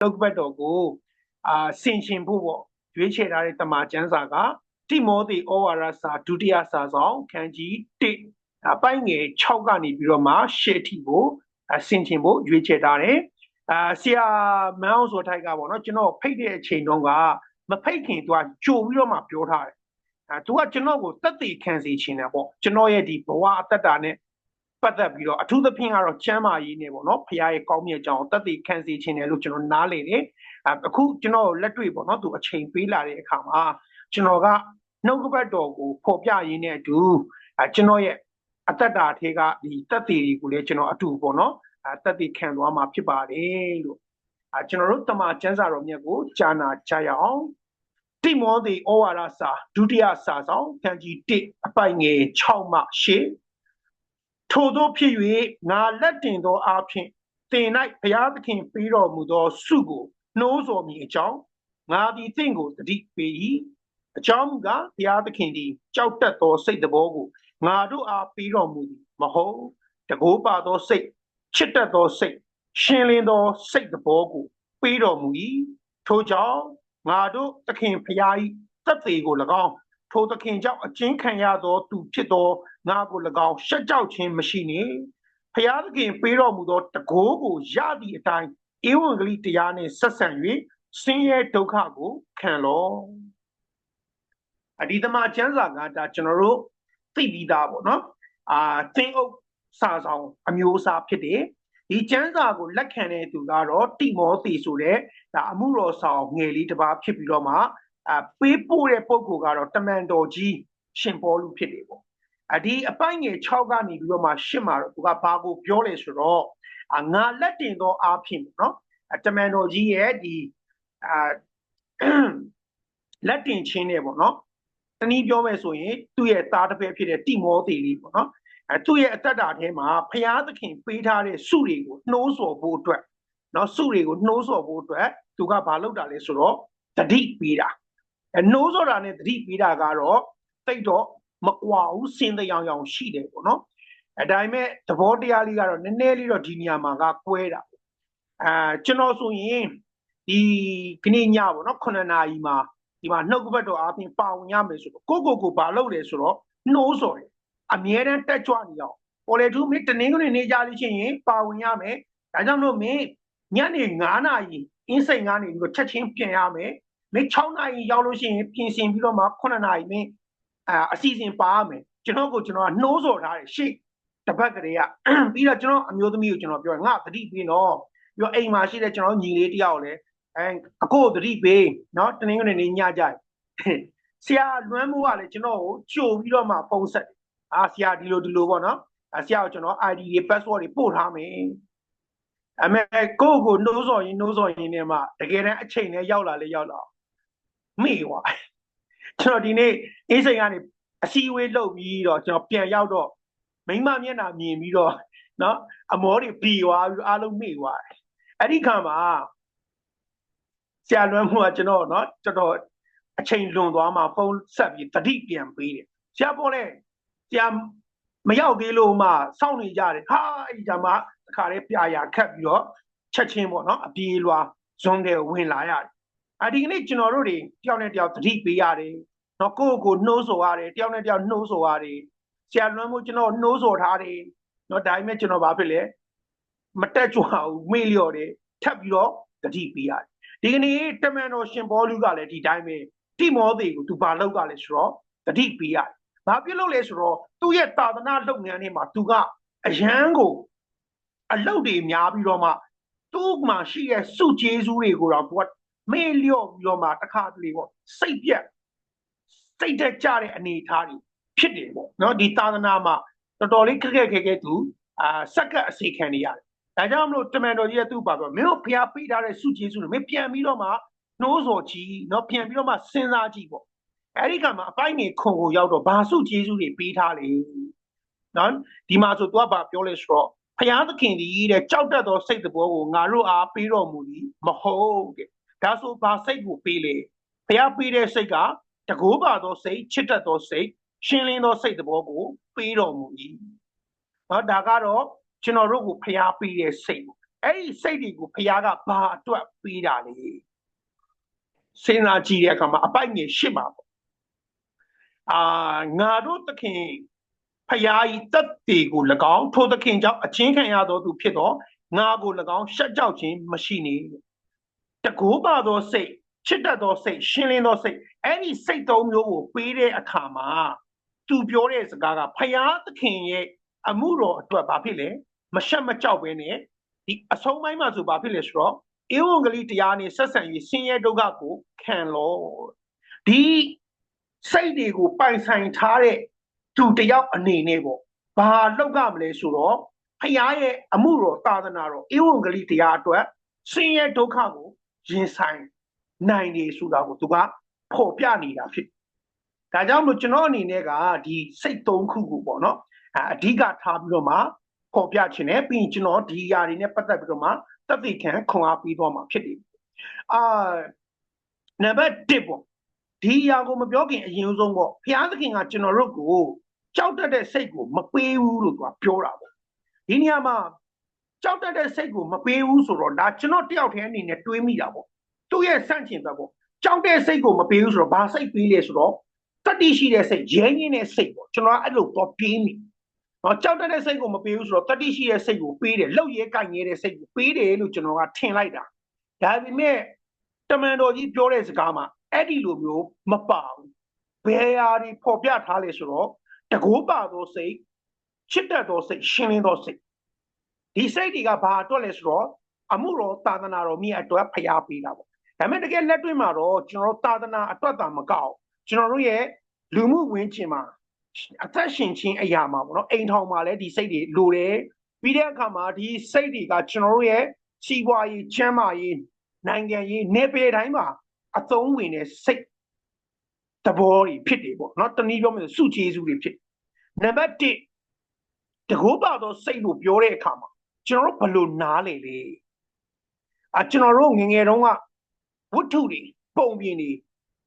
နှုတ်ကပတ်တော်ကိုအာဆင်ခြင်ဖို့ပေါ့ရွေးချယ်ထားတဲ့တမန်ကျမ်းစာကတိမောသေဩဝါဒစာဒုတိယစာဆောင်ခန်းကြီး1အပိုင်းငယ်6ကနေပြီးတော့မှရှေ့ထိကိုဆင်ခြင်ဖို့ရွေးချယ်ထားတယ်အာဆရာမန်းအောင်စောထိုက်ကပေါ့နော်ကျွန်တော်ဖိတ်တဲ့အချိန်တုန်းကမဖိတ်ခင်သူကကြိုပြီးတော့မှပြောထားတယ်အဲသူကကျွန်တော်ကိုတက်တည်ခံစေချင်တယ်ပေါ့ကျွန်တော်ရဲ့ဒီဘဝအသက်တာနဲ့ ပတ်သက်ပြီးတော့အထူးသဖြင့်ကတော့ချမ်းမာရေးနဲ့ပေါ့နော်ဖခင်ရဲ့ကောင်းမြတ်ကြောင်းတက်တည်ခံစေချင်တယ်လို့ကျွန်တော်နားလည်တယ်အခုကျွန်တော်လက်တွေ့ပေါ့နော်သူအချိန်ပေးလာတဲ့အခါမှာကျွန်တော်ကနှုတ်ကပတ်တော်ကိုဖော်ပြရင်းနဲ့အတူအဲကျွန်တော်ရဲ့အသက်တာထဲကဒီတက်တည်တွေကိုလည်းကျွန်တော်အတူပေါ့နော်အဲတက်တည်ခံသွားမှာဖြစ်ပါတယ်လို့အဲကျွန်တော်တို့တမန်ကျမ်းစာတော်မြတ်ကိုကြားနာကြရအောင်တိမောသေဩဝါဒစာဒုတိယစာဆောင်ခန်းကြီး1အပိုင်ငယ်6မှ8 ထို့သောဖြစ်၍ငါလက်တင်သောအဖြစ်တင်၌ဘုရားသခင်ပေးတော်မူသောစုကိုနှိုးဆော်မိအကြောင်းငါသည်တင့်ကိုတတိပေး၏အကြောင်းကဘုရားသခင်သည်ကြောက်တတ်သောစိတ်တော်ကိုငါတို့အားပေးတော်မူသည်မဟုတ်တကိုးပါသောစိတ်ချစ်တတ်သောစိတ်ရှင်းလင်းသောစိတ်တော်ကိုပေးတော်မူ၏ထို့ကြောင့်ငါတို့သခင်ဖျား၏သက်သေကို၎င်း ထိုသခင်ကြောင့်အကျဉ်းခံရသောသူဖြစ်သောငါကို၎င်းရှက်ကြောက်ခြင်းမရှိနှင့်ဖျားသခင်ပေးတော်မူသောတကိုးကိုရသည့်အတိုင်းဧဝံဂေလိတရားနှင့်ဆက်ဆံ၍ဆင်းရဲဒုက္ခကိုခံလောအဒီသမကျမ်းစာကဒါကျွန်တော်တို့သိပြီးသားပေါ့နော်အာသင်အုပ်စာဆောင်အမျိုးအစားဖြစ်တယ်ဒီကျမ်းစာကိုလက်ခံတဲ့သူကတော့တိမောသေဆိုတဲ့ဒါအမှုတော်ဆောင်ငယ်လေးတစ်ပါးဖြစ်ပြီးတော့မှ အပေးပို့တဲ့ပုံကိုကတော့တမန်တော်ကြီးရှင်ပေါလုဖြစ်တယ်ပေါ့အဒီအပိုင်းငယ်6ကနေပြီးတော့မှရှင်းမှာတော့သူကဘာကိုပြောလဲဆိုတော့ငါလက်တင်သောအားဖြင့်ပေါ့နော်တမန်တော်ကြီးရဲ့ဒီအာလက်တင်ချင်းနဲ့ပေါ့နော်တနည်းပြောမယ်ဆိုရင်သူ့ရဲ့သားတစ်ဖက်ဖြစ်တဲ့တိမောသေလေးပေါ့နော်အဲသူ့ရဲ့အသက်တာထဲမှာဖျားသခင်ပေးထားတဲ့စုတွေကိုနှိုးဆော်ဖို့အတွက်နော်စုတွေကိုနှိုးဆော်ဖို့အတွက်သူကဘာလုပ်တာလဲဆိုတော့တတိပေးတာ အဲနှိုးဆော်တာနဲ့တတိပေးတာကတော့တိတ်တော့မကွာဘူးစင်တရားရောင်ရှိတယ်ပေါ့နော်အဲဒါပေမဲ့သဘောတရားလေးကတော့နည်းနည်းလေးတော့ဒီနေရာမှာကကွဲတာအာကျွန်တော်ဆိုရင်ဒီခဏညပေါ့နော်9နာရီမှာဒီမှာနှုတ်ကပတ်တော်အားဖြင့်ပါဝင်ရမယ်ဆိုတော့ကိုကိုကိုဘာလုပ်လဲဆိုတော့နှိုးဆော်တယ်အမြဲတမ်းတက်ကြွနေအောင်ပေါ်လေသူမင်းတနင်္ဂနွေနေ့ကြလို့ရှိရင်ပါဝင်ရမယ်ဒါကြောင့်လို့မင်းညနေ9နာရီအင်းစိန်ကနေပြီးတော့ချက်ချင်းပြင်ရမယ် မင်း6နာရီရောက်လို့ရှိရင်ပြင်ဆင်ပြီးတော့မှ9နာရီမင်းအာအစီအစဉ်ပါရမယ်ကျွန်တော်ကိုကျွန်တော်ကနှိုးဆော်ထားတယ်ရှေ့တပတ်ကလေးကပြီးတော့ကျွန်တော်အမျိုးသမီးကိုကျွန်တော်ပြောငါသတိပေးတော့ပြီးတော့အိမ်မှာရှိတဲ့ကျွန်တော်ညီလေးတယောက်လည်းအဲအကိုသတိပေးနော်တနင်္ဂနွေနေ့ညကြဆရာလွမ်းမိုးကလည်းကျွန်တော်ကိုကြိုပြီးတော့မှပုံဆက်တယ်အာဆရာဒီလိုဒီလိုပေါ့နော်အဆရာကိုကျွန်တော် ID တွေ password တွေပို့ထားမယ်အမေကိုကိုနှိုးစော်ရင်နှိုးစော်ရင်နဲ့မှတကယ်တမ်းအချိန်နဲ့ရောက်လာလေရောက်လာ မိွာကျွန်တော်ဒီနေ့အင်းစိန်ကနေအစည်းအဝေးလုပ်ပြီးတော့ကျွန်တော်ပြန်ရောက်တော့မိမမျက်နှာမြင်ပြီးတော့နော်အမောတွေပြီးသွားပြီးအားလုံးမိသွားတယ်အဲ့ဒီခါမှာဆရာလွမ်းမှုကကျွန်တော်နော်တော်တော်အချိန်လွန်သွားမှဖုန်းဆက်ပြီးတတိပြန်ပေးတယ်ဆရာပေါ်လဲဆရာမရောက်သေးလို့မှစောင့်နေကြတယ်ဟာအဲ့ဒီမှာတခါလေးပြာရာခတ်ပြီးတော့ချက်ချင်းပေါ့နော်အပြေးလွာဇွန်တွေဝင်လာရတယ် အဒီကနေ့ကျွန်တော်တို့တွေတယောက်နဲ့တယောက်တတိပေးရတယ်နော်ကိုယ့်ကိုနှိုးဆော်ရတယ်တယောက်နဲ့တယောက်နှိုးဆော်ရတယ်ဆရာလွမ်းမို့ကျွန်တော်နှိုးဆော်ထားတယ်နော်ဒါပေမဲ့ကျွန်တော်ဘာဖြစ်လဲမတက်ကြွဘူးမေ့လျော့တယ်ထပ်ပြီးတော့တတိပေးရတယ်ဒီကနေ့တမန်တော်ရှင်ဘောလူကလည်းဒီတိုင်းပဲတိမောသေကိုသူဘာလောက်ကလဲဆိုတော့တတိပေးရတယ်ဘာဖြစ်လို့လဲဆိုတော့သူ့ရဲ့သာသနာလုပ်ငန်းတွေမှာသူကအယမ်းကိုအလုတ်တွေများပြီးတော့မှသူ့မှာရှိတဲ့စုကျေးဇူးတွေကိုတော့သူက မေ့လျော့ပြီးတော့မှတခါတလေပေါ့စိတ်ပြက်စိတ်တက်ကြတဲ့အနေအထားတွေဖြစ်တယ်ပေါ့နော်ဒီသာသနာမှာတော်တော်လေးခက်ခက်ခဲခဲသူအာစက္ကအစီခံနေရတယ်ဒါကြောင့်မလို့တမန်တော်ကြီးကသူ့ပါပြောမင်းတို့ဖျားပေးထားတဲ့စုကျေးဇူးတွေမင်းပြန်ပြီးတော့မှနှိုးစော်ကြည့်နော်ပြန်ပြီးတော့မှစဉ်းစားကြည့်ပေါ့အဲ့ဒီကမှာအပိုင်းငယ်ခွန်ကိုရောက်တော့ဘာစုကျေးဇူးတွေပေးထားလေနော်ဒီမှာဆိုသူကဘာပြောလဲဆိုတော့ဖျားသခင်ဒီတဲ့ကြောက်တတ်သောစိတ်တဘောကိုငါတို့အားပေးတော်မူသည်မဟုတ်တဲ့ ဒါဆိုဘာစိတ်ကိုပေးလေဖျားပေးတဲ့စိတ်ကတကိုးပါသောစိတ်ချစ်တတ်သောစိတ်ရှင်းလင်းသောစိတ်တဘောကိုပေးတော်မူ၏နော်ဒါကတော့ကျွန်တော်တို့ကိုဖျားပေးတဲ့စိတ်အဲ့ဒီစိတ်တွေကိုဖခင်ကဘာအတွက်ပေးတာလဲစဉ်းစားကြည့်တဲ့အခါမှာအပိုက်ငယ်ရှစ်ပါပေါ့အာငါတို့သခင်ဖျားဤတက်တေကို၎င်းထိုသခင်ကြောင့်အချင်းခံရသောသူဖြစ်သောငါကို၎င်းရှက်ကြောက်ခြင်းမရှိနေ တကူပါသောစိတ်ချစ်တတ်သောစိတ်ရှင်းလင်းသောစိတ်အဲ့ဒီစိတ်သုံးမျိုးကိုပေးတဲ့အခါမှာသူပြောတဲ့စကားကဖျားသခင်ရဲ့အမှုတော်အတွက်ဘာဖြစ်လဲမရှက်မကြောက်ပဲနဲ့ဒီအဆုံးပိုင်းမှာဆိုဘာဖြစ်လဲဆိုတော့ဧဝံဂေလိတရားနဲ့ဆက်ဆံရေးဆင်းရဲဒုက္ခကိုခံလို့ဒီစိတ်တွေကိုပိုင်ဆိုင်ထားတဲ့သူတယောက်အနေနဲ့ပေါ့ဘာလောက်ကမလဲဆိုတော့ဖခင်ရဲ့အမှုတော်သာသနာတော်ဧဝံဂေလိတရားအတွက်ဆင်းရဲဒုက္ခကို ရင်ဆိုင်နိုင်နေဆိုတာကိုသူကဖော်ပြနေတာဖြစ်ဒါကြောင့်မို့ကျွန်တော်အနေနဲ့ကဒီစိတ်သုံးခုကိုပေါ့နော်အဓိကထားပြီးတော့မှဖော်ပြခြင်းနဲ့ပြီးရင်ကျွန်တော်ဒီຢာတွေနဲ့ပတ်သက်ပြီးတော့မှသက်သေခံခွန်အားပေးသွားမှာဖြစ်တယ်အာနံပါတ်1ပေါ့ဒီຢာကိုမပြောခင်အရင်ဆုံးပေါ့ဘုရားသခင်ကကျွန်တော်တို့ကိုကြောက်တတ်တဲ့စိတ်ကိုမပေးဘူးလို့သူကပြောတာပေါ့ဒီနေရာမှာ ကြောက်တတ်တဲ့စိတ်ကိုမပေးဘူးဆိုတော့ဒါကျွန်တော်တယောက်တည်းအနေနဲ့တွေးမိတာပေါ့သူ့ရဲ့စန့်ကျင်ဘက်ပေါ့ကြောက်တဲ့စိတ်ကိုမပေးဘူးဆိုတော့ဘာစိတ်ပေးလဲဆိုတော့တတိရှိတဲ့စိတ်ရဲရင်းတဲ့စိတ်ပေါ့ကျွန်တော်အဲ့လိုတော့ပြေးမိနော်ကြောက်တဲ့စိတ်ကိုမပေးဘူးဆိုတော့တတိရှိတဲ့စိတ်ကိုပေးတယ်လောက်ရဲကြိုက်နေတဲ့စိတ်ကိုပေးတယ်လို့ကျွန်တော်ကထင်လိုက်တာဒါပေမဲ့တမန်တော်ကြီးပြောတဲ့စကားမှာအဲ့ဒီလိုမျိုးမပါဘူးဘယ်ဟာဒီပေါ်ပြထားလဲဆိုတော့တကိုးပါသောစိတ်ချစ်တတ်သောစိတ်ရှင်းလင်းသောစိတ် ဒီစိတ်တွေကဘာအတွက်လဲဆိုတော့အမှုတော်သာသနာတော်မြတ်အတွက်ဖျားပေးတာပေါ့ဒါပေမဲ့တကယ်လက်တွေ့မှာတော့ကျွန်တော်သာသနာအတွက်တာမကောက်ကျွန်တော်တို့ရဲ့လူမှုဝင်ကျင်မှာအသက်ရှင်ခြင်းအရာမှာပေါ့နော်အိမ်ထောင်မှာလည်းဒီစိတ်တွေလိုတယ်ပြီးတဲ့အခါမှာဒီစိတ်တွေကကျွန်တော်တို့ရဲ့စီးပွားရေးချမ်းသာရေးနိုင်ငံရေးနေပေတိုင်းမှာအသုံးဝင်တဲ့စိတ်သဘောတွေဖြစ်တယ်ပေါ့နော်တနည်းပြောမယ်စုကျေးစုတွေဖြစ်နံပါတ်1တကူပါသောစိတ်လို့ပြောတဲ့အခါမှာ ကျွန်တော်ဘလို့နားလေလေအကျွန်တော်တို့ငငယ်တုန်းကဝတ္ထုတွေပုံပြင်တွေ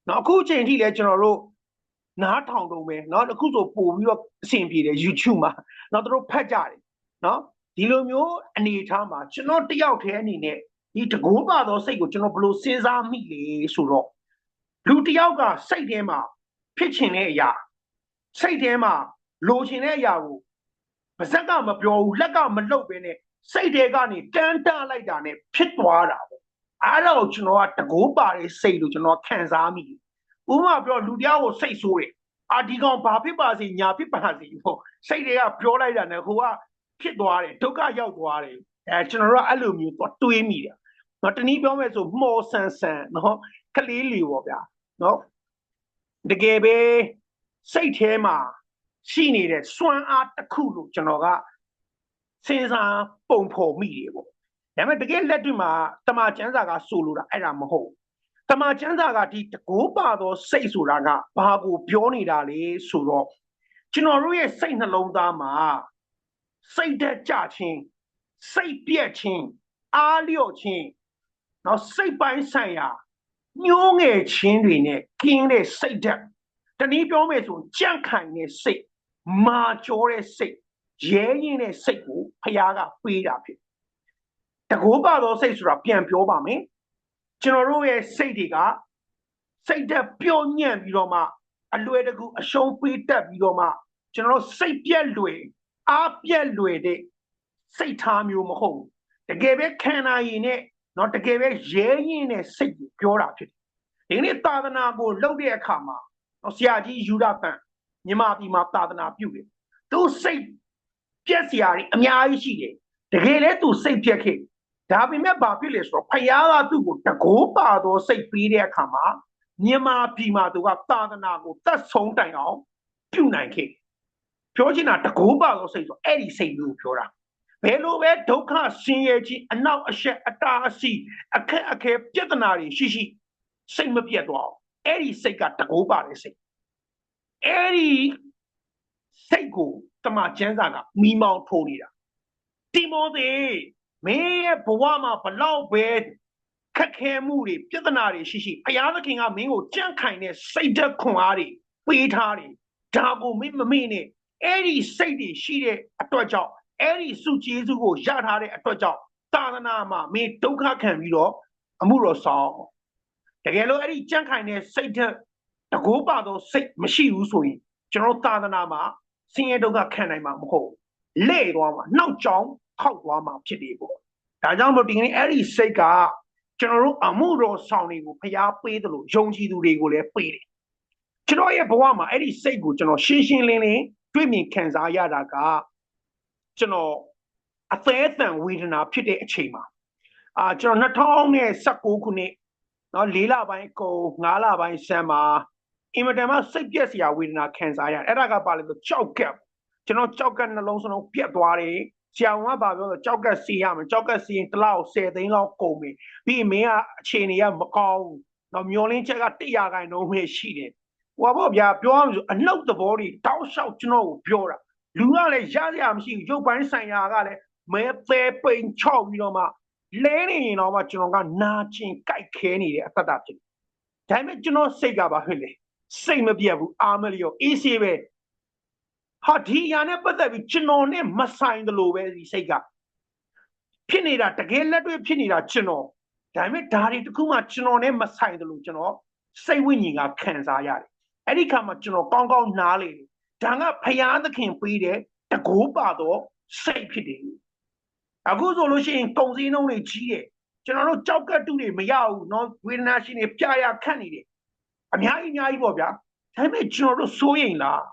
နော်အခုအချိန်ထိလည်းကျွန်တော်တို့နားထောင်တော့မယ်နော်အခုဆိုပို့ပြီးတော့အဆင်ပြေတယ် YouTube မှာနော်တို့ဖတ်ကြတယ်နော်ဒီလိုမျိုးအနေအထားမှာကျွန်တော်တယောက်တည်းအနေနဲ့ဒီတကိုးပါသောစိတ်ကိုကျွန်တော်ဘလို့စဉ်းစားမိလေဆိုတော့လူတယောက်ကစိတ်ထဲမှာဖြစ်ချင်တဲ့အရာစိတ်ထဲမှာလိုချင်တဲ့အရာကိုပါဇက်ကမပြောဘူးလက်ကမလှုပ်ဘဲနဲ့ စိတ်ထဲကနေတန်းတလိုက်တာနဲ့ဖြစ်သွားတာပေါ့အဲ့တော့ကျွန်တော်ကတကိုးပါတဲ့စိတ်လို့ကျွန်တော်ခံစားမိတယ်ဥပမာပြောလူတရားကိုစိတ်ဆိုးတယ်အာဒီကောင်ဘာဖြစ်ပါစေညာဖြစ်ပါစေပေါ့စိတ်တွေကပြောလိုက်တာနဲ့ဟိုကဖြစ်သွားတယ်ဒုက္ခရောက်သွားတယ်အဲကျွန်တော်တို့ကအဲ့လိုမျိုးတော့တွေးမိတယ်နော်တနည်းပြောမယ်ဆိုမော်ဆန်ဆန်နော်ကလေးလီပေါ့ဗျာနော်တကယ်ပဲစိတ်ထဲမှာရှိနေတဲ့စွမ်းအားတစ်ခုလို့ကျွန်တော်က စဉ်းစားပုံဖော်မိတယ်ပေါ့ဒါပေမဲ့တကယ်လက်တွေ့မှာတမန်ကျမ်းစာကဆိုလိုတာအဲ့ဒါမဟုတ်တမန်ကျမ်းစာကဒီတကိုးပါသောစိတ်ဆိုတာကဘာကိုပြောနေတာလဲဆိုတော့ကျွန်တော်တို့ရဲ့စိတ်နှလုံးသားမှာစိတ်သက်ကြခြင်းစိတ်ပြက်ခြင်းအားလျော့ခြင်းနော်စိတ်ပိုင်းဆိုင်ရာညှိုးငယ်ခြင်းတွေနဲ့ကင်းတဲ့စိတ်ဓာတ်တနည်းပြောမယ်ဆိုကြန့်ခိုင်တဲ့စိတ်မာကျော်တဲ့စိတ် ရဲရင်တဲ့စိတ်ကိုဖခင်ကပေးတာဖြစ်တကိုးပါသောစိတ်ဆိုတာပြန်ပြောပါမယ်ကျွန်တော်တို့ရဲ့စိတ်တွေကစိတ်သက်ပျော့ညံ့ပြီးတော့မှအလွယ်တကူအရှုံးပေးတတ်ပြီးတော့မှကျွန်တော်တို့စိတ်ပြက်လွယ်အားပြက်လွယ်တဲ့စိတ်ထားမျိုးမဟုတ်ဘူးတကယ်ပဲခန္ဓာရည်နဲ့နော်တကယ်ပဲရဲရင်တဲ့စိတ်ကိုပြောတာဖြစ်တယ်ဒီနေ့သာသနာကိုလုပ်တဲ့အခါမှာနော်ဆရာကြီးယူဒပန်မြမပြည်မှာသာသနာပြုတယ်သူစိတ် ပြက်စရာတွေအများကြီးရှိတယ်တကယ်လဲသူစိတ်ပြက်ခဲ့ဒါပေမဲ့ဘာဖြစ်လဲဆိုတော့ဖယားကသူ့ကိုတကိုးပါသောစိတ်ပေးတဲ့အခါမှာမြန်မာပြည်မှာသူကသာသနာကိုတတ်ဆုံးတိုင်အောင်ပြုနိုင်ခဲ့ပြောချင်တာတကိုးပါသောစိတ်ဆိုအဲ့ဒီစိတ်မျိုးပြောတာဘယ်လိုပဲဒုက္ခဆင်းရဲခြင်းအနောက်အရှက်အတားအဆီးအခက်အခဲပြဿနာတွေရှိရှိစိတ်မပြတ်သွားအောင်အဲ့ဒီစိတ်ကတကိုးပါတဲ့စိတ်အဲ့ဒီ စိတ်ကိုတမန်ကျမ်းစာကမိမောင်းထိုးနေတာတိမောသေမင်းရဲ့ဘဝမှာဘလောက်ပဲခက်ခဲမှုတွေပြဿနာတွေရှိရှိဘုရားသခင်ကမင်းကိုကြန့်ခိုင်တဲ့စိတ်သက်ခွန်အားတွေပေးထားတယ်ဒါကိုမင်းမမေ့နဲ့အဲ့ဒီစိတ်တွေရှိတဲ့အတွက်ကြောင့်အဲ့ဒီစုကျေးစုကိုရထားတဲ့အတွက်ကြောင့်သာသနာမှာမင်းဒုက္ခခံပြီးတော့အမှုတော်ဆောင်တကယ်လို့အဲ့ဒီကြန့်ခိုင်တဲ့စိတ်ဓာတ်တကိုးပါသောစိတ်မရှိဘူးဆိုရင်ကျွန်တော်သာသနာမှာ ဆင်းရဲဒုက္ခခံနိုင်မှာမဟုတ်ဘူးလဲ့သွားမှာနှောက်ကြောင်ခောက်သွားမှာဖြစ်တယ်ပေါ့ဒါကြောင့်မို့ဒီကနေ့အဲ့ဒီစိတ်ကကျွန်တော်တို့အမှုတော်ဆောင်တွေကိုဖျားပေးတယ်လို့ယုံကြည်သူတွေကိုလည်းပေးတယ်ကျွန်တော်ရဲ့ဘဝမှာအဲ့ဒီစိတ်ကိုကျွန်တော်ရှင်းရှင်းလင်းလင်းတွေ့မြင်ခံစားရတာကကျွန်တော်အသေးအတန်ဝေဒနာဖြစ်တဲ့အချိန်မှာအာကျွန်တော်2019ခုနှစ်နော်၄လပိုင်းကုန်၅လပိုင်းဆန်းမှာ အင်မတန်မှစိတ်ပြက်စရာဝေဒနာခံစားရအဲ့ဒါကပါလေဆိုကြောက်ကပ်ကျွန်တော်ကြောက်ကပ်နှလုံးစလုံးပြက်သွားတယ်ဆရာဝန်ကဘာပြောလဲကြောက်ကပ်စီရမယ်ကြောက်ကပ်စီရင်တစ်လောက်10သိန်းလောက်ကုန်ပြီပြီးမင်းကအခြေအနေကမကောင်းဘူးတော့မျောလင်းချက်က100ခိုင်နှုန်းပဲရှိတယ်ဟိုပါဗျာပြောရမလို့အနှုတ်သဘောတွေတောက်လျှောက်ကျွန်တော်ကိုပြောတာလူကလည်းရရမရှိဘူးရုပ်ပိုင်းဆိုင်ရာကလည်းမဲသေးပိန်ချောက်ပြီးတော့မှလဲနေရင်တော့မှကျွန်တော်ကနာကျင်ကြိုက်ခဲနေတဲ့အတ္တတာဖြစ်တယ်ဒါပေမဲ့ကျွန်တော်စိတ်ကပါဖြစ်လေ စိတ်မပြတ်ဘူးအာမလျောအေးစေးပဲဟာဒီညာနဲ့ပတ်သက်ပြီးကျွန်တော်နဲ့မဆိုင်တယ်လို့ပဲဒီစိတ်ကဖြစ်နေတာတကယ်လက်တွေ့ဖြစ်နေတာကျွန်တော်ဒါပေမဲ့ဒါတွေတခုမှကျွန်တော်နဲ့မဆိုင်တယ်လို့ကျွန်တော်စိတ်ဝိညာဉ်ကခံစားရတယ်အဲ့ဒီခါမှာကျွန်တော်ကောင်းကောင်းနားလေတယ်ဒါကဖယားသခင်ပေးတဲ့တကိုးပါတော့စိတ်ဖြစ်တယ်အခုဆိုလို့ရှိရင်ကုံစည်းနှုံးတွေကြီးတယ်ကျွန်တော်တို့ကြောက်ကတူတွေမရဘူးเนาะဝေဒနာရှင်တွေပြရခတ်နေတယ် အများကြီးအများကြီးပေါ့ဗျာဒါပေမဲ့ကျွန်တော်တို့စိုးရိမ်လား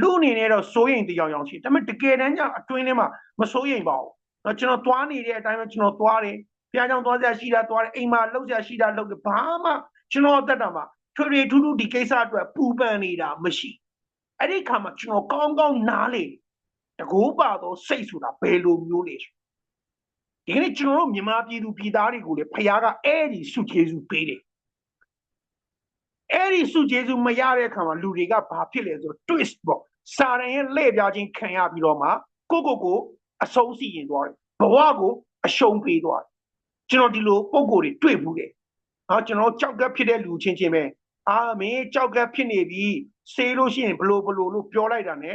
လူအနေနဲ့တော့စိုးရိမ်တရားရောင်ရှိဒါပေမဲ့တကယ်တမ်းကျအတွင်းထဲမှာမစိုးရိမ်ပါဘူးเนาะကျွန်တော်သွားနေတဲ့အတိုင်းပဲကျွန်တော်သွားတယ်ဘုရားကျောင်းသွားစရာရှိတာသွားတယ်အိမ်မှာလှုပ်စရာရှိတာလှုပ်တယ်ဘာမှကျွန်တော်အသက်တာမှာထွေထွေထူးထူးဒီကိစ္စအတွက်ပူပန်နေတာမရှိအဲ့ဒီခါမှာကျွန်တော်ကောင်းကောင်းနားလေတကူပါတော့စိတ်ဆိုတာဘယ်လိုမျိုးလဲဒီကနေ့ကျွန်တော်တို့မြန်မာပြည်သူပြည်သားတွေကိုလေဖခင်ကအဲ့ဒီစုကျေစုပေးတယ် အဲ့ဒီစုကျေစုမရတဲ့အခါမှာလူတွေကဘာဖြစ်လဲဆိုတော့ twist ပေါ့စာရန်ရဲ့လှည့်ပြခြင်းခံရပြီးတော့မှကိုကိုကိုအဆုံးစီရင်သွားတယ်ဘဝကိုအရှုံးပေးသွားတယ်ကျွန်တော်ဒီလိုပုံကိုယ်တွေတွေ့ဘူးတယ်ဟာကျွန်တော်ကြောက်ကပ်ဖြစ်တဲ့လူချင်းချင်းပဲအာမင်းကြောက်ကပ်ဖြစ်နေပြီဆေးလို့ရှိရင်ဘလို့ဘလို့လို့ပြောလိုက်တာ ਨੇ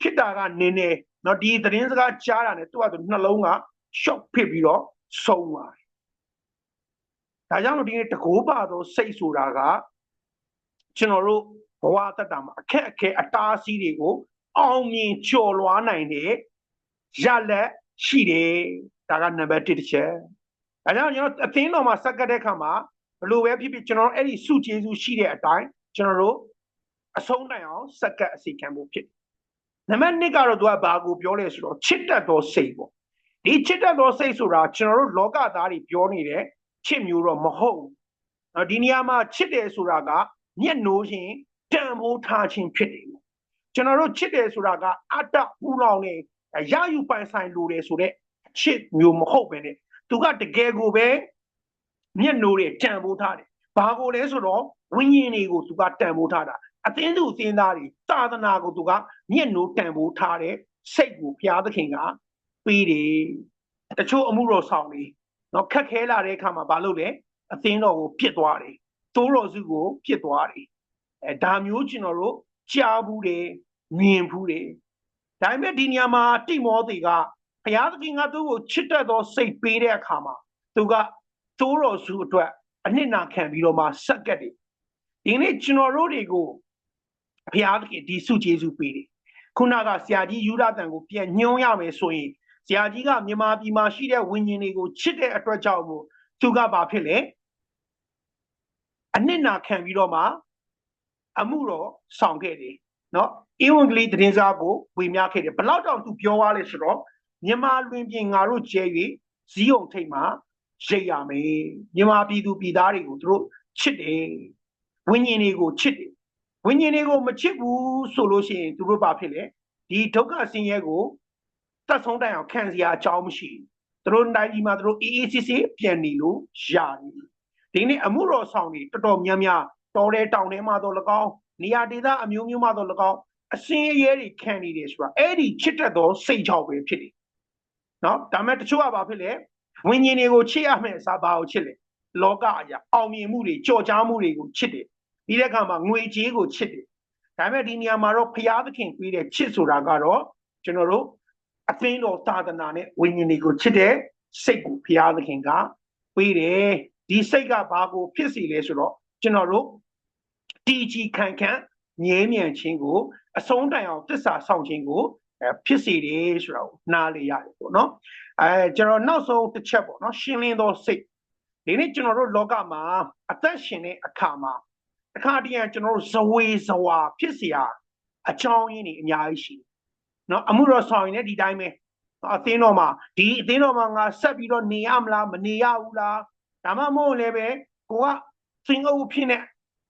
ဖြစ်တာကနင်းနေနော်ဒီသတင်းစကားကြားတာ ਨੇ သူ့ဟာသူနှလုံးက shock ဖြစ်ပြီးတော့ဆုံးသွားတယ်ဒါကြောင့်လို့ဒီနေ့တကိုးပါသောစိတ်ဆိုတာက ကျွန်တော်တို့ဘဝတတ္တာမှာအခက်အခဲအတားအဆီးတွေကိုအောင်မြင်ကျော်လွှားနိုင်တဲ့ရလက်ရှိတယ်ဒါကနံပါတ်1တစ်ချက်အဲကြောင့်ကျွန်တော်အသင်းတော်မှာစက္ကတဲ့ခါမှာဘလို့ပဲဖြစ်ဖြစ်ကျွန်တော်အဲ့ဒီစုကျေစုရှိတဲ့အတိုင်းကျွန်တော်တို့အဆုံးတိုင်အောင်စက္ကတ်အစီခံဖို့ဖြစ်နံပါတ်2ကတော့သူကဘာကိုပြောလဲဆိုတော့ချစ်တတ်သောစိတ်ပေါ့ဒီချစ်တတ်သောစိတ်ဆိုတာကျွန်တော်တို့လောကသားတွေပြောနေတဲ့ချစ်မျိုးတော့မဟုတ်ဘူး။ဒီနေရာမှာချစ်တယ်ဆိုတာက မျက်နှိုးခြင်းတန်ဖိုးထားခြင်းဖြစ်တယ်။ကျွန်တော်တို့ချစ်တယ်ဆိုတာကအတ္တပူလောင်နေရယူပိုင်ဆိုင်လိုတယ်ဆိုတဲ့ချစ်မျိုးမဟုတ်ပဲနဲ့သူကတကယ်ကိုပဲမျက်နှိုးတွေတန်ဖိုးထားတယ်။ဘာကိုလဲဆိုတော့ဝိညာဉ်တွေကိုသူကတန်ဖိုးထားတာအသင်းသူအသင်းသားတွေသာသနာကိုသူကမျက်နှိုးတန်ဖိုးထားတဲ့စိတ်ကိုဘုရားသခင်ကပေးတယ်တချို့အမှုတော်ဆောင်တွေနော်ခက်ခဲလာတဲ့အခါမှာဘာလုပ်လဲအသင်းတော်ကိုပြစ်သွားတယ် သိုးတော်စုကိုပြစ်သွားတယ်အဲဒါမျိုးကျွန်တော်တို့ကြားဘူးတယ်မြင်ဘူးတယ်ဒါပေမဲ့ဒီနေရာမှာတိမောသေကဘုရားသခင်ကသူ့ကိုချစ်တတ်သောစိတ်ပေးတဲ့အခါမှာသူကသိုးတော်စုအတွက်အနစ်နာခံပြီးတော့မှဆက်ကတ်တယ်ဒီနေ့ကျွန်တော်တို့တွေကိုဘုရားသခင်ဒီစုကျေးဇူးပေးတယ်ခုနကဆရာကြီးယူရတန်ကိုပြန်ညှိုးရမယ်ဆိုရင်ဆရာကြီးကမြန်မာပြည်မှာရှိတဲ့ဝิญဉ်တွေကိုချစ်တဲ့အတွက်ကြောင့်မို့သူကဘာဖြစ်လဲ အနစ်နာခံပြီးတော့မှအမှုတော်ဆောင်ခဲ့တယ်နော်ဧဝံဂေလိသတင်းစာကိုဝေမျှခဲ့တယ်ဘလောက်တောင်သူပြောသွားလဲဆိုတော့မြန်မာလွင်ပြင်ငါတို့ကျဲ၍ဇီးုံထိတ်မှာရိတ်ရမယ်မြန်မာပြည်သူပြည်သားတွေကိုသူတို့ချစ်တယ်ဝิญဉ်တွေကိုချစ်တယ်ဝิญဉ်တွေကိုမချစ်ဘူးဆိုလို့ရှိရင်သူတို့ဘာဖြစ်လဲဒီဒုက္ခဆင်းရဲကိုသက်ဆုံးတိုင်အောင်ခံစရာအကြောင်းမရှိဘူးသူတို့နိုင်ဒီမှာသူတို့အေးအေးဆေးဆေးပြန်နေလို့ရတယ် ဒီနေ့အမှုတော်ဆောင်တွေတော်တော်များများတော်တဲ့တောင်ထဲမှာတော့၎င်းနေရာဒေသအမျိုးမျိုးမှာတော့၎င်းအစင်းအရဲတွေခံနေတယ်ဆိုတာအဲ့ဒီချစ်တတ်သောစိတ်ကြောင့်ပဲဖြစ်တယ်နော်ဒါမဲ့တချို့ကဘာဖြစ်လဲဝิญဉ်တွေကိုချစ်ရမယ်စာဘာကိုချစ်လဲလောကအရာအောင်မြင်မှုတွေကြော်ကြားမှုတွေကိုချစ်တယ်ဒီတဲ့အခါမှာငွေကြေးကိုချစ်တယ်ဒါပေမဲ့ဒီနေရာမှာတော့ဖျားသခင်ပြီးတဲ့ချစ်ဆိုတာကတော့ကျွန်တော်တို့အသင်းတော်သာသနာနဲ့ဝိညာဉ်တွေကိုချစ်တဲ့စိတ်ကိုဘုရားသခင်ကပေးတယ် ဒီစိတ်ကဘာကိုဖြစ်စီလဲဆိုတော့ကျွန်တော်တို့တီကြီးခံခံငြင်းမြန်ခြင်းကိုအဆုံးတိုင်အောင်သစ္စာဆောင်ခြင်းကိုအဲဖြစ်စီတယ်ဆိုတာကိုနားလေရတယ်ပေါ့နော်အဲကျွန်တော်နောက်ဆုံးတစ်ချက်ပေါ့နော်ရှင်းလင်းသောစိတ်ဒီနေ့ကျွန်တော်တို့လောကမှာအသက်ရှင်တဲ့အခါမှာအခါတည်းကကျွန်တော်တို့ဇဝေဇဝါဖြစ်စီရာအကြောင်းရင်းတွေအများကြီးရှိတယ်နော်အမှုတော်ဆောင်ရင်လည်းဒီတိုင်းပဲအသင်းတော်မှာဒီအသင်းတော်မှာငါဆက်ပြီးတော့နေရမလားမနေရဘူးလား ဒါမှမဟုတ်လည်းပဲကိုကသင်္ကုပ်ဖြစ်နေ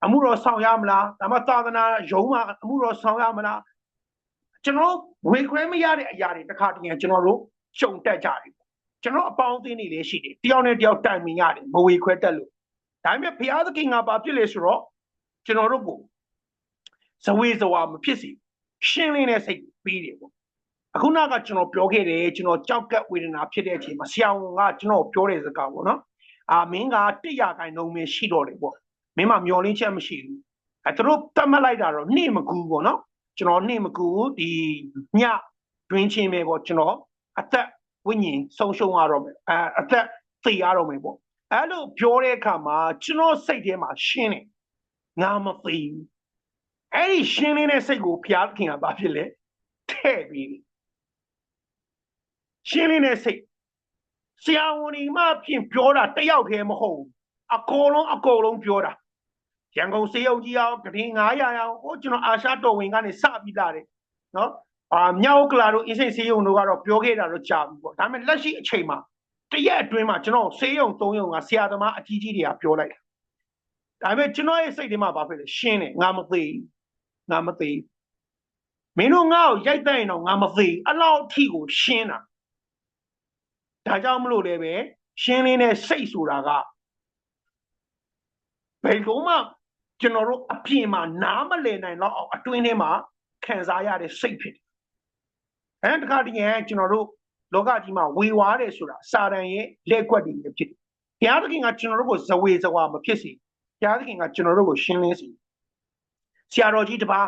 အမှုတော်ဆောင်ရမလားဒါမှသာသနာယုံမှာအမှုတော်ဆောင်ရမလားကျွန်တော်ဝေခွဲမရတဲ့အရာတွေတစ်ခါတည်းကျွန်တော်တို့ရှုံတက်ကြတယ်ကျွန်တော်အပေါင်းအသင်းတွေလည်းရှိတယ်တယောက်နဲ့တယောက်တိုင်ပင်ရတယ်မဝေခွဲတက်လို့ဒါပေမဲ့ဘုရားသခင်ကဘာဖြစ်လဲဆိုတော့ကျွန်တော်တို့ကိုဇဝေဇဝါမဖြစ်စီရှင်းလင်းတဲ့စိတ်ပြီးတယ်ပေါ့အခုနကကျွန်တော်ပြောခဲ့တယ်ကျွန်တော်ကြောက်ကက်ဝေဒနာဖြစ်တဲ့အချိန်မှာဆရာဝန်ကကျွန်တော်ပြောတဲ့စကားပေါ့နော် အာမင်းက100ခိုင်နှုန်းပဲရှိတော့တယ်ပေါ့မင်းမမျောလင်းချက်မရှိဘူးအဲသူတို့တတ်မှတ်လိုက်တာတော့နှိမကူပေါ့နော်ကျွန်တော်နှိမကူဒီညတွင်းချင်းပဲပေါ့ကျွန်တော်အသက်ဝိညာဉ်ဆုံးရှုံးရတော့မယ်အဲအသက်သေရတော့မယ်ပေါ့အဲ့လိုပြောတဲ့အခါမှာကျွန်တော်စိတ်ထဲမှာရှင်းတယ်ငါမသိဘူးအဲ့ဒီရှင်းလင်းတဲ့စိတ်ကိုဘုရားခင်ကဘာဖြစ်လဲထဲ့ပြီးရှင်းလင်းတဲ့စိတ် ဆရာဝန်ဒီမှဖြင့်ပြောတာတယောက်တည်းမဟုတ်ဘူးအကုန်လုံးအကုန်လုံးပြောတာရန်ကုန်စေယုံကြီးအောင်ကတင်900အောင်ဟိုကျွန်တော်အာရှတော်ဝင်ကနေစပြီးလာတယ်နော်အာမြောက်ကလာတို့အင်းစိတ်စေယုံတို့ကတော့ပြောခဲ့တာတော့ကြာပြီပေါ့ဒါပေမဲ့လက်ရှိအချိန်မှာတရက်အတွင်းမှာကျွန်တော်စေယုံ၃ယုံကဆရာသမားအကြီးကြီးတွေကပြောလိုက်တာဒါပေမဲ့ကျွန်တော်ရဲ့စိတ်ထဲမှာဘာဖြစ်လဲရှင်းတယ်ငါမသိငါမသိမင်းတို့ငါ့ကိုရိုက်တဲ့ရင်တော့ငါမသိအလောက်အထိကိုရှင်းတာ ဒါကြောင့်မလို့လည်းပဲရှင်းလင်းတဲ့စိတ်ဆိုတာကဘယ်တော့မှကျွန်တော်တို့အပြင်မှာနားမလည်နိုင်တော့အတွင်းထဲမှာခံစားရတဲ့စိတ်ဖြစ်တယ်။အဲတခါတည်းကကျွန်တော်တို့လောကကြီးမှာဝေဝါးတယ်ဆိုတာစာတန်ရဲ့လက်ကွက်တွေဖြစ်တယ်။ဘုရားသခင်ကကျွန်တော်တို့ကိုဇဝေဇဝါမဖြစ်စေ။ဘုရားသခင်ကကျွန်တော်တို့ကိုရှင်းလင်းစေ။ဆရာတော်ကြီးတပါး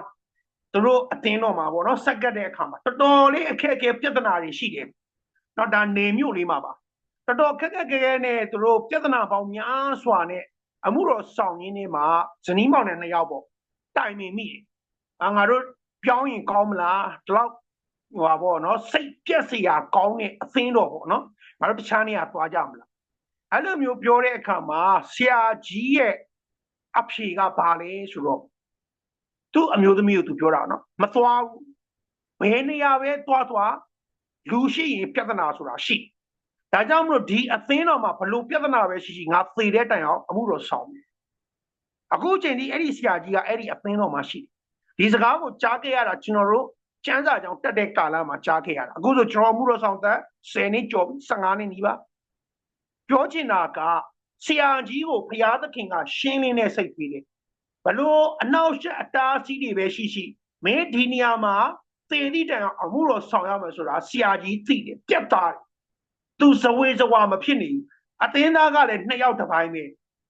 သူတို့အတင်းတော်မှာပေါ့နော်စက်ကတ်တဲ့အခါမှာတော်တော်လေးအခက်အခဲပြဿနာတွေရှိတယ်။ တော့ဒါနေမြို့လေးမှာပါ။တော်တော်ခက်ခက်ခဲခဲနဲ့သူတို့ပြဿနာပေါင်းများစွာနဲ့အမှုတော်ဆောင်ရင်းနေမှာဇနီးမောင်နဲ့နှစ်ယောက်ပေါ့တိုင်ပင်မိတယ်။အာငါတို့ပြောင်းရင်ကောင်းမလားဒီလောက်ဟိုပါပေါ့နော်စိတ်ပြက်စရာကောင်းတဲ့အသင်းတော်ပေါ့နော်ငါတို့တခြားနေရာသွားကြမလားအဲ့လိုမျိုးပြောတဲ့အခါမှာဆရာကြီးရဲ့အဖြေကဘာလဲဆိုတော့သူ့အမျိုးသမီးကိုသူပြောတာနော်မသွားဘူးဘယ်နေရာပဲသွားသွား လူရှိရင်ပြဿနာဆိုတာရှိဒါကြောင့်မလို့ဒီအသင်းတော်မှာဘလို့ပြဿနာပဲရှိရှိငါသေတဲ့တိုင်အောင်အမှုတော်ဆောင်တယ်အခုချိန်ဒီအဲ့ဒီဆရာကြီးကအဲ့ဒီအသင်းတော်မှာရှိတယ်ဒီစကားကိုကြားခဲ့ရတာကျွန်တော်တို့ကျမ်းစာကြောင့်တက်တဲ့ကာလမှာကြားခဲ့ရတာအခုဆိုကျွန်တော်မှုတော်ဆောင်သက်10နှစ်ကျော်15နှစ်နီးပါပြောချင်တာကဆရာကြီးကိုဘုရားသခင်ကရှင်းလင်းတဲ့စိတ်ပေးတယ်ဘလို့အနောက်ရှက်အတားအဆီးတွေပဲရှိရှိမင်းဒီနေရာမှာ သေသည့်တိုင်အောင်အမှုတော်ဆောင်ရမယ်ဆိုတာဆရာကြီးသိတယ်ပြတ်သားတယ်သူဇဝေဇဝါမဖြစ်နေဘူးအသင်းသားကလည်းနှစ်ယောက်တစ်ပိုင်းပဲ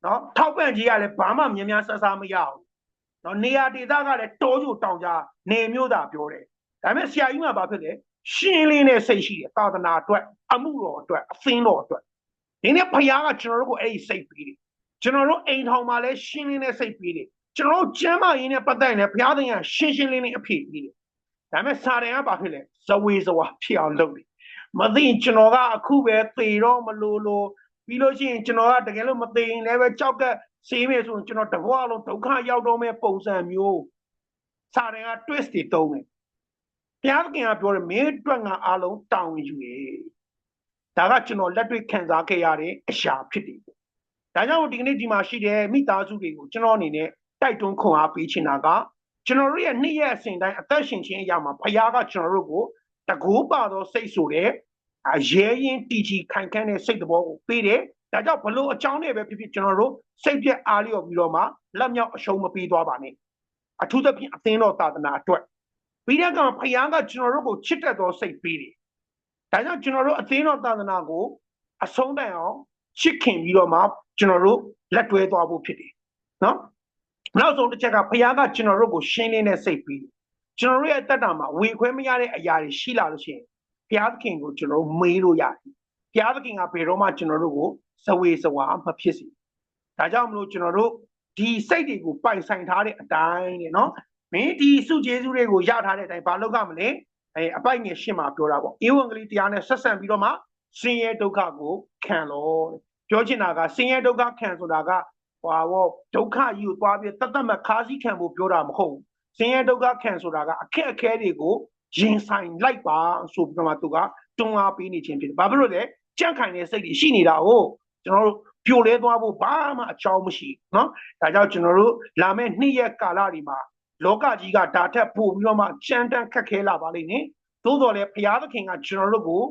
နော်ထောက်ပံ့ကြီးကလည်းဘာမှမြင်များဆဆမရဘူးနော်နေရာဒေသကလည်းတောကျတောင်ကြားနေမျိုးသာပြောတယ်ဒါပေမဲ့ဆရာကြီးကဘာဖြစ်လဲရှင်းလင်းတဲ့စိတ်ရှိတယ်သာသနာအတွက်အမှုတော်အတွက်အသင်းတော်အတွက်ဒီနေ့ဘုရားကကျွန်တော်တို့ကိုအဲ့ဒီစိတ်ပေးတယ်ကျွန်တော်တို့အိမ်ထောင်မှာလည်းရှင်းလင်းတဲ့စိတ်ပေးတယ်ကျွန်တော်တို့ကျမ်းမာရေးနဲ့ပတ်သက်ရင်လည်းဘုရားသခင်ကရှင်းရှင်းလင်းလင်းအဖြစ်ပေးတယ် ဒါပေမဲ့စာတယ်ကဘာဖြစ်လဲဇဝေဇဝါဖြစ်အောင်လုပ်တယ်မသိကျွန်တော်ကအခုပဲသေတော့မလို့လို့ပြီးလို့ရှိရင်ကျွန်တော်ကတကယ်လို့မသိရင်လည်းပဲကြောက်ကစေးမယ်ဆိုရင်ကျွန်တော်တဘွားလုံးဒုက္ခရောက်တော့မဲ့ပုံစံမျိုးစာရင်က twist တွေတုံးတယ်ဘုရားသခင်ကပြောတယ်မင်းအတွက်ငါအားလုံးတောင်းယူရေဒါကကျွန်တော်လက်တွေ့ခံစားခဲ့ရတဲ့အရာဖြစ်တယ်ဒါကြောင့်ဒီကနေ့ဒီမှာရှိတဲ့မိသားစုတွေကိုကျွန်တော်အနေနဲ့တိုက်တွန်းခွန်အားပေးချင်တာက ကျွန်တော်တို့ရဲ့နေ့ရက်အစဉ်တိုင်းအသက်ရှင်ခြင်းအရာမှာဘုရားကကျွန်တော်တို့ကိုတကူပါသောစိတ်ဆိုတဲ့အရဲရင်တီချီခိုင်ခန့်တဲ့စိတ်တော်ကိုပေးတယ်ဒါကြောင့်ဘလို့အကြောင်းနဲ့ပဲဖြစ်ဖြစ်ကျွန်တော်တို့စိတ်ပြက်အားလျော်ပြီးတော့မှလက်မြောက်အရှုံးမပေးသွားပါနဲ့အထူးသဖြင့်အသင်းတော်သာသနာအတွက်ပြီးတဲ့အခါမှာဖခင်ကကျွန်တော်တို့ကိုချစ်တတ်သောစိတ်ပေးတယ်ဒါကြောင့်ကျွန်တော်တို့အသင်းတော်သာသနာကိုအဆုံးတိုင်အောင်ချစ်ခင်ပြီးတော့မှကျွန်တော်တို့လက်တွဲသွားဖို့ဖြစ်တယ်နော် နောက်ဆုံးတစ်ချက်ကဖခင်ကကျွန်တော်တို့ကိုရှင်းလင်းတဲ့စိတ်ပေးတယ်ကျွန်တော်တို့ရဲ့အသက်တာမှာဝေခွဲမရတဲ့အရာတွေရှိလာလို့ရှိရင်ဘုရားသခင်ကိုကျွန်တော်မေးလို့ရတယ်ဘရားသခင်ကဘယ်တော့မှကျွန်တော်တို့ကိုဇဝေဇဝါမဖြစ်စေဒါကြောင့်မလို့ကျွန်တော်တို့ဒီစိတ်တွေကိုပိုင်ဆိုင်ထားတဲ့အတိုင်းတဲ့နော်မင်းဒီစုကျေးဇူးတွေကိုရထားတဲ့အတိုင်းဘာလုပ်ရမလဲအဲအပိုက်ငယ်ရှင်းမှာပြောတာပေါ့ဧဝံဂေလိတရားနဲ့ဆက်ဆံပြီးတော့မှဆင်းရဲဒုက္ခကိုခံလို့ပြောချင်တာကဆင်းရဲဒုက္ခခံဆိုတာက ဟွာဘောဒုက္ခကြီးကိုသွားပြီးတတ်တတ်မှခါးစည်းခံဖို့ပြောတာမဟုတ်ဘူးဆင်းရဲဒုက္ခခံဆိုတာကအခက်အခဲတွေကိုရင်ဆိုင်လိုက်ပါဆိုပြီးတော့မှသူကတွန်းအားပေးနေခြင်းဖြစ်တယ်ဘာဖြစ်လို့လဲကြန့်ခိုင်တဲ့စိတ်တွေရှိနေတာကိုကျွန်တော်တို့ပြိုလဲသွားဖို့ဘာမှအကြောင်းမရှိဘူးเนาะဒါကြောင့်ကျွန်တော်တို့လာမယ့်နှစ်ရက်ကာလဒီမှာလောကကြီးကဒါထက်ပိုပြီးတော့မှကြမ်းတမ်းခက်ခဲလာပါလိမ့်မယ်သို့တော်လည်းဘုရားသခင်ကကျွန်တော်တို့ကို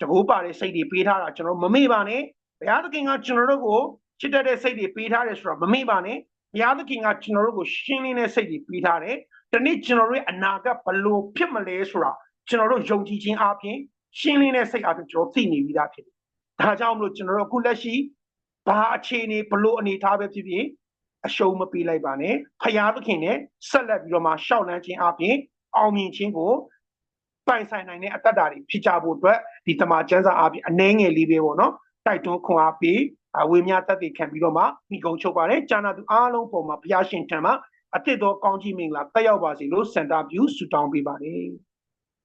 တကူပါတဲ့စိတ်တွေပေးထားတာကျွန်တော်မမေ့ပါနဲ့ဘုရားသခင်ကကျွန်တော်တို့ကို ချစ်တတ်တဲ့စိတ်တွေပေးထားတယ်ဆိုတော့မမေ့ပါနဲ့ဘုရားသခင်ကကျွန်တော်တို့ကိုရှင်းလင်းတဲ့စိတ်တွေပေးထားတယ်ဒီနေ့ကျွန်တော်တို့ရဲ့အနာဂတ်ဘလို့ဖြစ်မလဲဆိုတာကျွန်တော်တို့ယုံကြည်ခြင်းအပြင်ရှင်းလင်းတဲ့စိတ်အပြင်ကျွန်တော်သိနေပြီးသားဖြစ်တယ်ဒါကြောင့်မလို့ကျွန်တော်တို့အခုလက်ရှိဘာအခြေအနေဘလို့အနေထားပဲဖြစ်ဖြစ်အရှုံးမပေးလိုက်ပါနဲ့ဖယားသခင်နဲ့ဆက်လက်ပြီးတော့မှရှောက်လန်းခြင်းအပြင်အောင်မြင်ခြင်းကိုပိုင်ဆိုင်နိုင်တဲ့အတ္တဓာတ်တွေဖြစ်ကြဖို့အတွက်ဒီတမန်ကျမ်းစာအပြင်အနှဲငယ်လေးပဲပေါ့နော်တိုက်တွန်းခွန်အားပေး အဝေမြတ်သက်သေခံပြီးတော့မှမိကုံချုပ်ပါတယ်ကျမ်းနာသူအားလုံးပေါ်မှာဘုရားရှင်ထံမှာအသစ်တော်ကောင်းကြီးမင်္ဂလာတက်ရောက်ပါစေလို့စင်တာဗျူးဆုတောင်းပေးပါတယ်